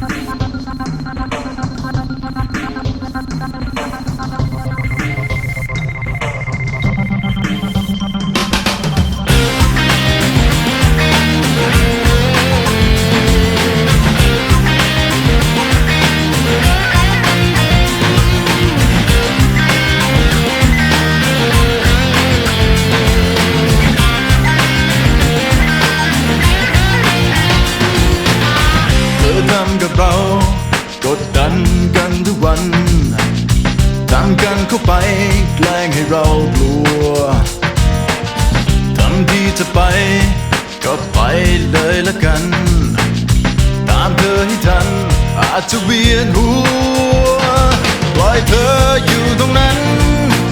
Thank you. ามกันเข้าไปแกล้งให้เรากลัวทำดีจะไป ก็ไปเลยละกัน ตามเธอให้ทัน อาจจะเวียนหัวปล่อยเธออยู่ตรงนั้น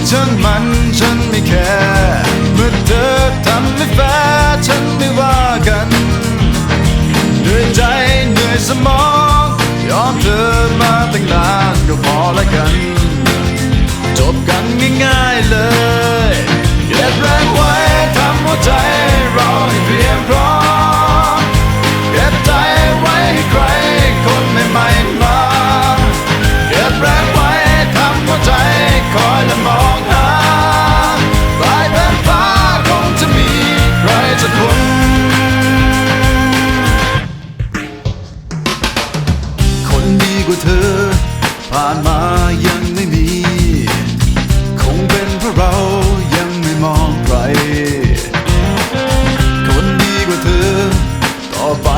ฉันมันฉันไม่แคร์เมื่อเธอทำไม่แฟร์ฉันไม่ว่ากัน เหนื่อยใจเหนื่อยสมอง ผ่านมายังไม่มี คงเป็นเพราะเรายังไม่มองใคร คนดีกว่าเธอ ต่อไป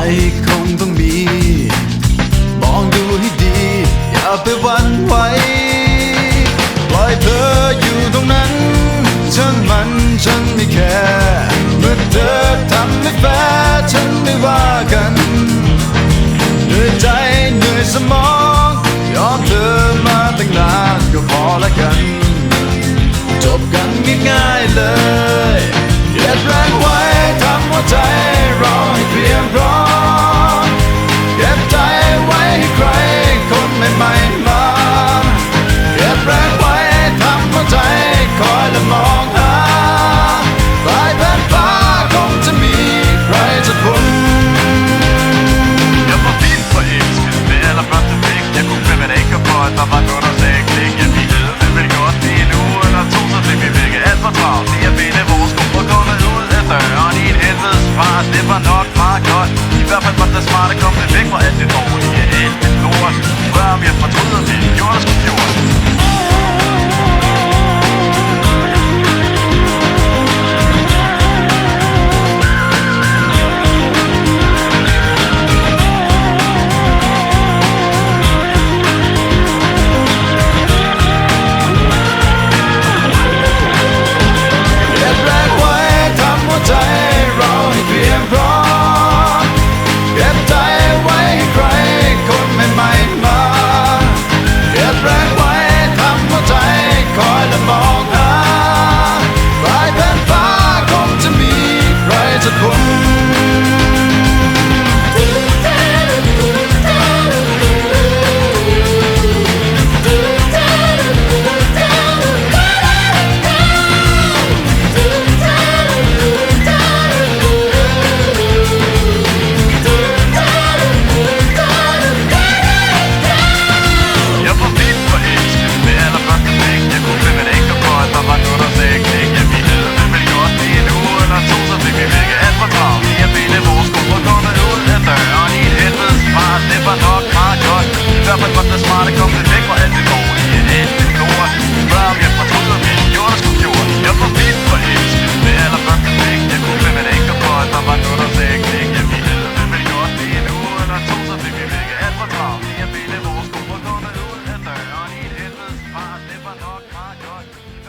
das war der komplette Weg, war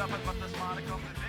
dapat magtas Maricom